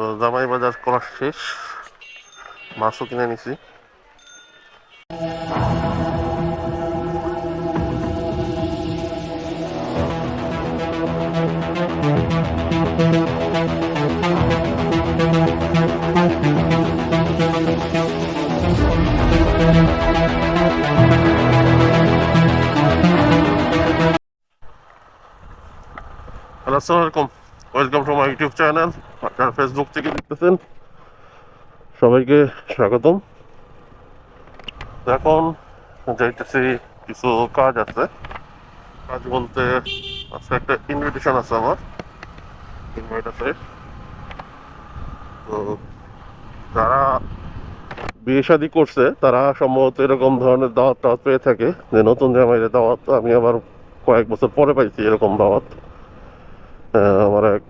তো জামাই বাজার করা শেষ। মাছও কিনে নিছি। আসসালামু আলাইকুম। Welcome to my YouTube channel. আপনারা ফেসবুক থেকে দেখতেছেন, সবাইকে স্বাগতম। এখন যাইতেছি, কিছু কাজ আছে। কাজ বলতে আজকে একটা ইনভিটেশন আছে আমার। ইনভাইট আছে। তো যারা বিয়ে শাদি করছে, তারা সম্ভবত এরকম ধরনের দাওয়াত টাওয়াত পেয়ে থাকে যে, নতুন জামাইয়ের দাওয়াত। আমি আবার কয়েক বছর পরে পাইছি এরকম দাওয়াত। আমার এক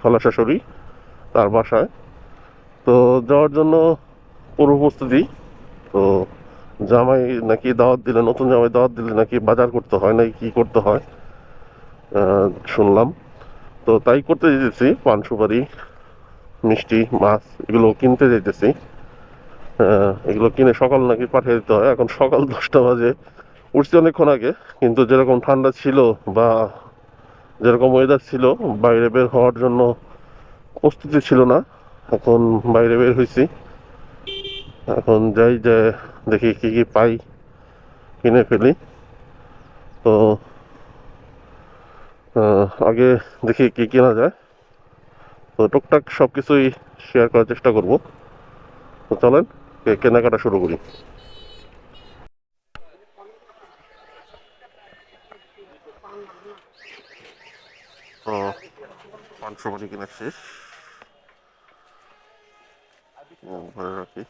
খালা শাশুড়ি তার বাসায়। তো যাওয়ার জন্য পূর্ব প্রস্তুতি। তো জামাই নাকি দাওয়াত দিলে, নতুন জামাই দাওয়াত দিলে নাকি বাজার করতে হয় নাকি কি করতে হয় শুনলাম। তো তাই করতে যেতেছি, পান, সুপারি, মিষ্টি, মাছ, এগুলো কিনতে যেতেছি। এগুলো কিনে সকাল নাকি পাঠিয়ে দিতে হয়। এখন সকাল দশটা বাজে। উঠছি অনেকক্ষণ আগে, কিন্তু যেরকম ঠান্ডা ছিল বা যেরকম ওয়েদার ছিল, বাইরে বের হওয়ার জন্য প্রস্তুতি ছিল না। এখন বাইরে বের হয়েছি এখন যাই, যে দেখি কি কি পাই, কিনে ফেলি। তো আগে দেখি কি কেনা যায়। তো টুকটাক সব কিছুই শেয়ার করার চেষ্টা করব। তো চলেন কেনাকাটা শুরু করি তো পাঁচশো বাড়ি কেনা শেষ। ঘরে রাখি।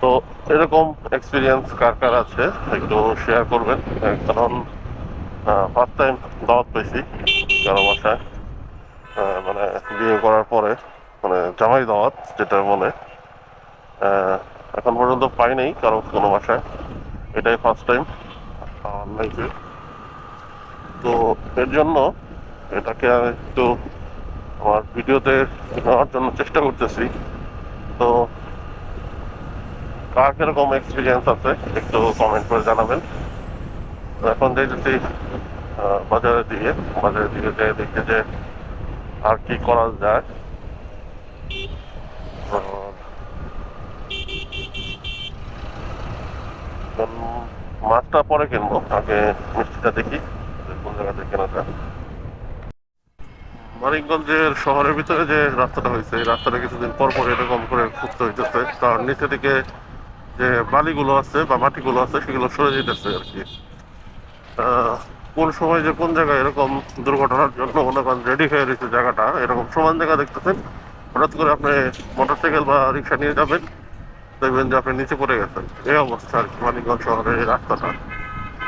তো এরকম এক্সপিরিয়েন্স কার কার আছে একটু শেয়ার করবেন। কারণ ফার্স্ট টাইম দাওয়াত পেয়েছি কারও বাসায়। মানে বিয়ে করার পরে মানে জামাই দাওয়াত যেটা বলে। এখন পর্যন্ত পাই নাই কারও কোনো বাসায়। এটাই ফার্স্ট টাইম লাইফে তো এর জন্য এটাকে একটু আমার ভিডিওতে নেওয়ার জন্য চেষ্টা করতেছি। তো কার কীরকম এক্সপিরিয়েন্স আছে, একটু কমেন্ট করে জানাবেন। এখন দেখতেছি বাজারের দিকে। বাজারের দিকে যেয়ে দেখি যে আর কি করা যায়। মাছটা পরে কিনবো আগে মিষ্টিটা দেখি কোন জায়গা থেকে কেনা মানিকগঞ্জের শহরের ভিতরে যে রাস্তাটা হয়েছে, এই রাস্তাটা কিছুদিন পর পর এরকম করে খুঁজতে হইতেছে। তার নিচে দিকে যে বালিগুলো আছে বা মাটিগুলো আছে, সেগুলো সরে যেতেছে আর কি। কোন সময় যে কোন জায়গায় এরকম দুর্ঘটনার জন্য মনে করেন রেডি হয়ে রয়েছে জায়গাটা, এরকম সমান জায়গা দেখতেছেন। হঠাৎ করে আপনি মোটরসাইকেল বা রিক্সা নিয়ে যাবেন। দেখবেন যে আপনি নিচে পড়ে গেছেন। এই অবস্থা আর কি, মানিকগঞ্জ শহরের এই রাস্তাটা।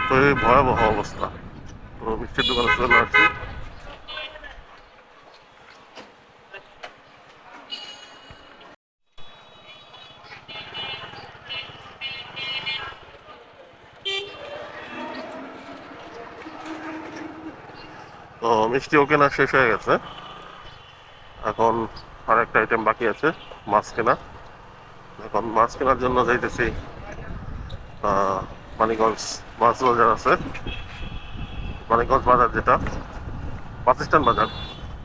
তো এই ভয়াবহ অবস্থা। তো মিষ্টির দোকানে চলে আসছি। তো মিষ্টিও কেনা শেষ হয়ে গেছে। এখন আর একটা আইটেম বাকি আছে, মাছ কেনা। এখন মাছ কেনার জন্য যাইতেছি আহ, মানিকগঞ্জ মাছ বাজার আছে। মানিকগঞ্জ বাজার যেটা পাকিস্তান বাজার।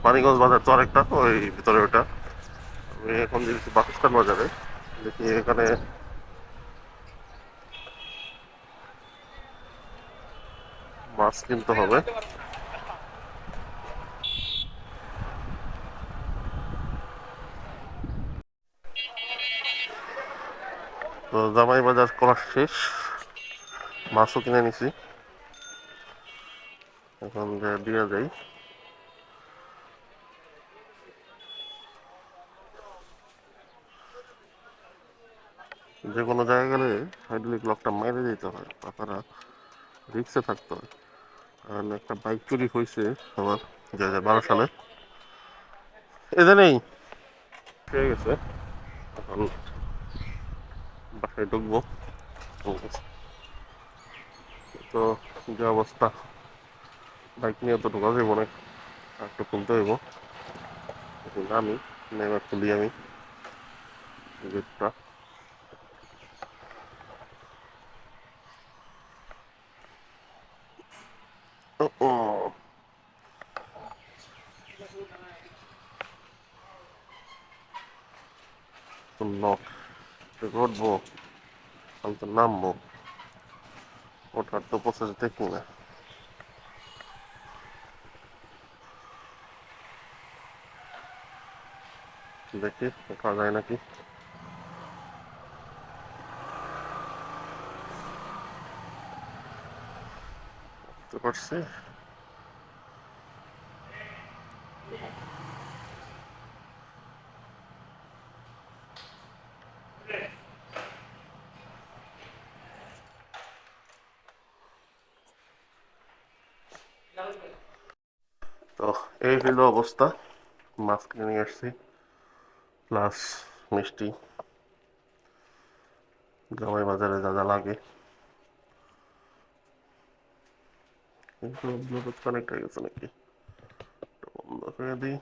মানিকগঞ্জ বাজার তো আরেকটা ওই ভিতরে ওটা আমি এখন যাচ্ছি পাকিস্তান বাজারে। দেখি এখানে মাছ কিনতে হবে। তো জামাই বাজার করা শেষ। মাছও কিনে নিছি। এখন দিয়ে যাই। যে কোনো জায়গায় গেলে হাইড্রোলিক লকটা মেরে দিতে হয়, তাছাড়া রিক্সে থাকতে হয়। কারণ একটা বাইক চুরি হয়েছে আমার দু হাজার বারো সালে। এদের নেই গেছে। এখন বাসায় ঢুকবো। তো যে অবস্থা? বাইক নিয়ে তো ঢোকা যাব না। একটু খুলতে হইব। একটু নামি খুলি আমি। গেটটা। ও নক উঠবো আমি তো নামবো। ওঠার তো প্রসেস দেখি না। দেখি ওঠা যায় নাকি। বুঝতে পারছি। তো এই হইল অবস্থা। মাছ নিয়ে আসছি। প্লাস মিষ্টি। জামাই বাজারে যা যা লাগে। ব্লুটুথ কানেক্ট হয়ে গেছে নাকি? বন্ধ করে দিই।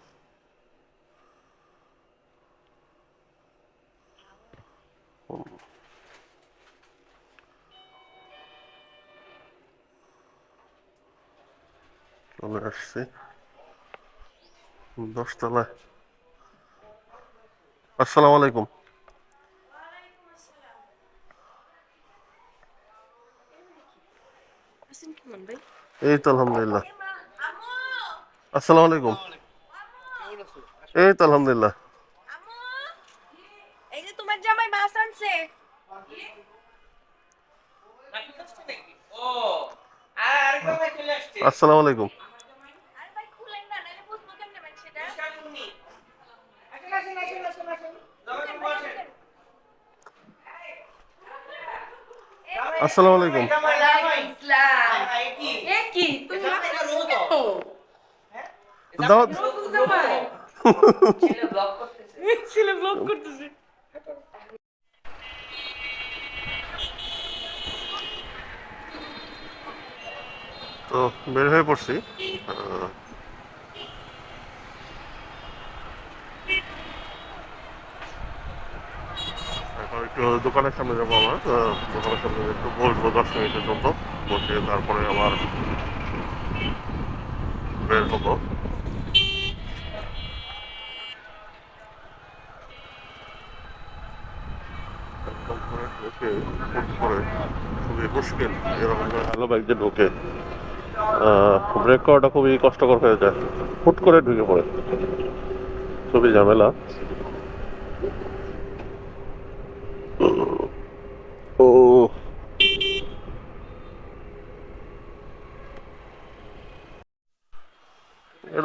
চলে আসছি দশতলায় আসসালামু আলাইকুম এই তো আলহামদুলিল্লাহ আসসালামু আলাইকুম এই তো আলহামদুলিল্লাহ আসসালামু আলাইকুম আরে ভাই খুলেন না নাহলে বুঝব কেমনে ভাই সেটা শালুনি আসেন আসেন আসেন আসেন আসেন দোকানে বসেন আসসালামু আলাইকুম জামাই জামাই ইসলাম জামাই কি এ কি তুমি জামাই মাছ তো আনছো রোজা। কেন দাওয়াত নতুন জামাই ছেলে ব্লক করতেছে ছেলে ব্লগ করতেছে। তো বের হয়ে পড়ছি। একটু দোকানের সামনে যাব আমার দোকানের সামনে একটু বসবো দশ মিনিটের জন্য। বসে তারপরে আবার বের হব। খুবই মুশকিল, এরকম ভালো বাইক যে ঢোকে ব্রেক করাটা খুবই কষ্টকর হয়ে যায়। হুট করে ঢুকে পড়ে। খুবই ঝামেলা।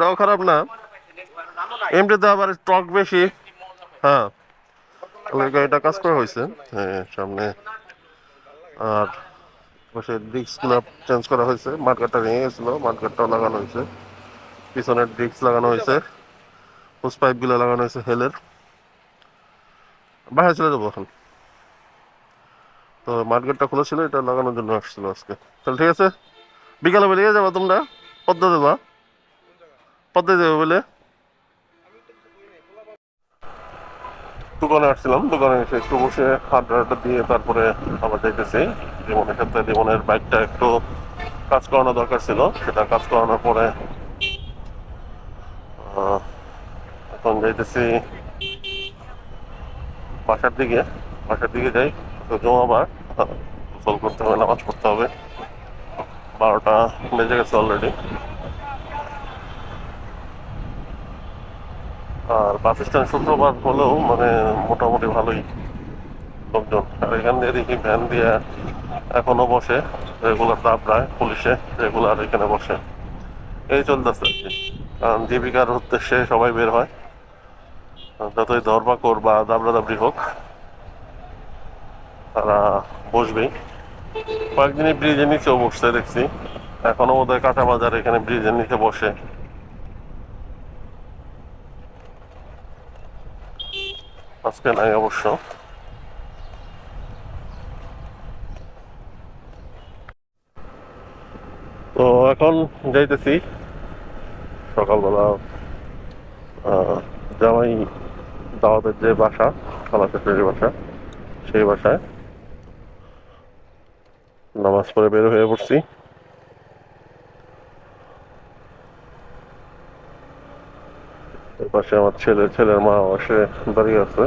এটাও খারাপ না। এমনিতে আবার স্টক বেশি। হ্যাঁ। গাড়িটা কাজ করা হয়েছে। হ্যাঁ সামনে আর পাশে ডিস্কগুলো চেঞ্জ করা হয়েছে। মাঠগাটটা ভেঙে গেছিল মাঠগাটটাও লাগানো হয়েছে। পিছনের ডিস্ক লাগানো হয়েছে। হোস পাইপগুলো লাগানো হয়েছে হেলের। বাইরে চলে যাব এখন। তো মাঠগাটটা খোলা ছিল এটা লাগানোর জন্য আসছিল আজকে। তাহলে ঠিক আছে? বিকালে বেরিয়ে যাব তোমরা? পদ্মা দেবা পদ্মায় যাবে বলে? দোকানে আসছিলাম, দোকানে এসে একটু বসে আড্ডা আড্ডা দিয়ে তারপরে আবার যাইতেছি। জীবনের ক্ষেত্রে জীবনের বাইকটা একটু কাজ করানো দরকার ছিল, সেটা কাজ করানোর পরে এখন যাইতেছি বাসার দিকে। বাসার দিকে যাই, তো জমাবার গোসল করতে হবে, নামাজ পড়তে হবে। বারোটা বেজে গেছে অলরেডি আর বাস স্ট্যান্ড শুক্রবার হলেও মানে মোটামুটি ভালোই লোকজন। আর এখান দিয়ে দেখি ভ্যান দিয়ে এখনও বসে রেগুলার দাবড়ায় পুলিশে রেগুলার এখানে বসে। এই চলতেছে আর কি। কারণ জীবিকার উদ্দেশ্যে সবাই বের হয়। যতই ধর্মাকর বা দাবড়া দাবড়ি হোক, তারা বসবেই। কয়েকদিনই ব্রিজের নিচেও বসতে দেখছি। এখনও বোধহয় কাঁচা বাজার এখানে ব্রিজের নিচে বসে। আজকে নাই অবশ্য। তো এখন যাইতেছি সকালবেলা জামাই দাওয়াতের যে বাসা খালা শেষের বাসা, সেই বাসায় নামাজ পড়ে বের হয়ে পড়ছি। পাশে আমার ছেলে ছেলের মা বসে দাঁড়িয়ে আছে।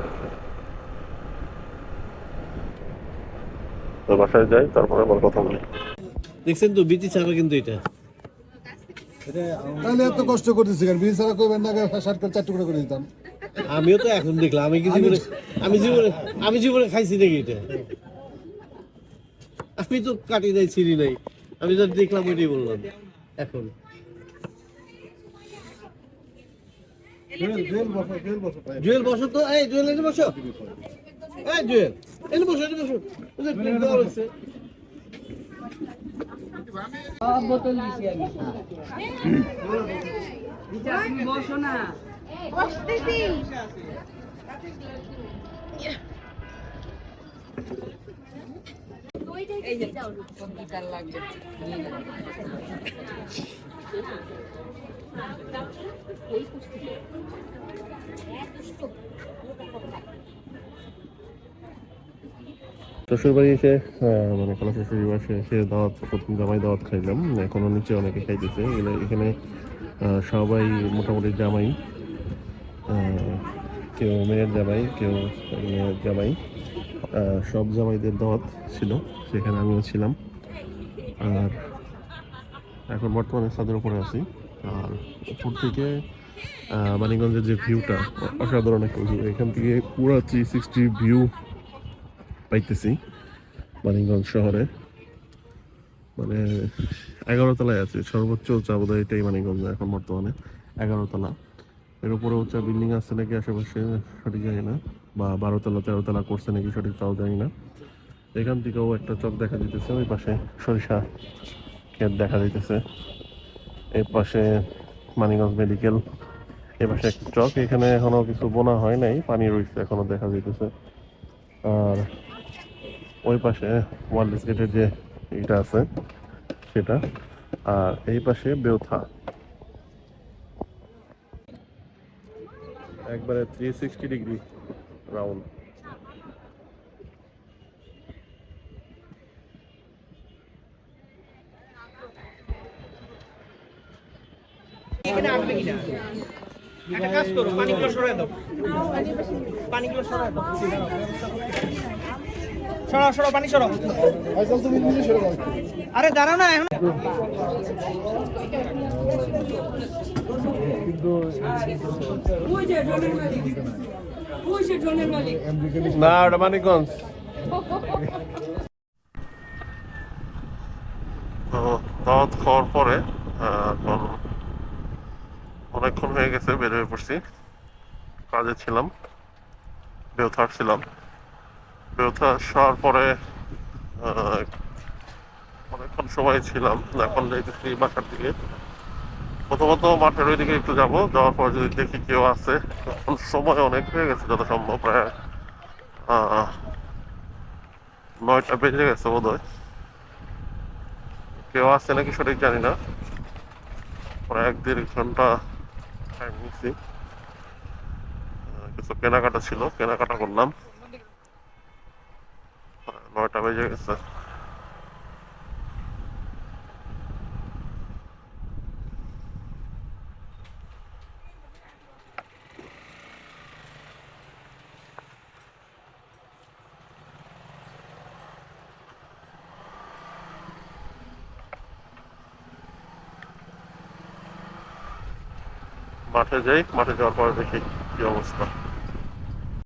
তো বাসায় যাই তারপরে আবার কথা বলি। দেখছেন তো বিচি চাপা কিন্তু এটা। তাহলে এত কষ্ট করতেছি কেন? বিড়ি ছাড়া করবেন না শার্ট করে চার টুকরো করে দিতাম। আমিও তো এখন দেখলাম আমি কি জীবনে আমি জীবনে আমি জীবনে খাইছি নাকি এটা? আমি তো কাটি নাই ছিঁড়ি নাই। আমি যা দেখলাম ওইটাই বললাম এখন। জুয়েল বসো তো এই জুয়েল এনে বসো। এই জুয়েল এনে বসো এনে বসো। ওই যে শ্বশুর বাড়ি এসে আহ, মানে খালা শ্বশুর বাসে এসে দাওয়াত প্রথম জামাই দাওয়াত খাইলাম। এখনও নিচে অনেকে খাইতেছে। এগুলো এখানে আহ, সবাই মোটামুটি জামাই। আহ, কেউ মেয়ের জামাই কেউ মেয়ের জামাই। সব জামাইদের দাওয়াত ছিল সেখানে আমিও ছিলাম। আর এখন বর্তমানে ছাদের উপরে আছি। আর উপর থেকে আহ, মানিকগঞ্জের যে ভিউটা অসাধারণ একটা ভিউ এখান থেকে পুরো থ্রি সিক্সটি ভিউ পাইতেছি মানিকগঞ্জ শহরে। মানে এগারো তলায় আছে সর্বোচ্চ উঁচা বোধ হয় এটাই মানিকগঞ্জ এখন বর্তমানে এগারো তলা এর উপরে উঁচা বিল্ডিং আছে নাকি আশেপাশে সঠিক জানি না। বা বারো তলা তেরো তলা করছে নাকি সঠিক তাও জানি না। এখান থেকেও একটা চক দেখা দিতেছে ওই পাশে সরিষা ক্ষেত দেখা দিতেছে এই পাশে মানিকগঞ্জ মেডিকেল এই পাশে একটা চক, এখানে এখনও কিছু বোনা হয় নাই, পানি রয়েছে এখনও দেখা যাইতেছে। আর ওই পাশে ওয়ার্ল্ড গেটের যে এটা আছে, সেটা। আর এই পাশে বেউথা। একবারে থ্রি সিক্সটি ডিগ্রি রাউন্ড একটা কাজ করো পানিগুলো সরাই দাও। পানিগুলো সরাই দাও। সরাও সরাও পানি সরাও। তুমি নিজে সরে যাও আরে দাঁড়াও না এখন না ওটা মানিকগঞ্জ। দাওয়াত খাওয়ার পরে এখন অনেকক্ষণ হয়ে গেছে বের হয়ে পড়ছি। কাজে ছিলাম বেউথা ছিলাম। বেউথা আসার পরে আহ, অনেকক্ষণ সময় ছিলাম এখন যাইতেছি বাসার দিকে। প্রথমত মাঠের ওই দিকে একটু যাব, যাওয়ার পর যদি দেখি কেউ আছে সময় অনেক হয়ে গেছে যত সম্ভব প্রায়। নয়টা বেজে গেছে বোধ হয় কেউ আছে নাকি সঠিক জানি না। প্রায় এক দেড় ঘণ্টা টাইম নিচ্ছি কিছু কেনাকাটা ছিল, কেনাকাটা করলাম। নয়টা বেজে গেছে। মাঠে যাই মাঠে যাওয়ার পরে দেখি কি অবস্থা।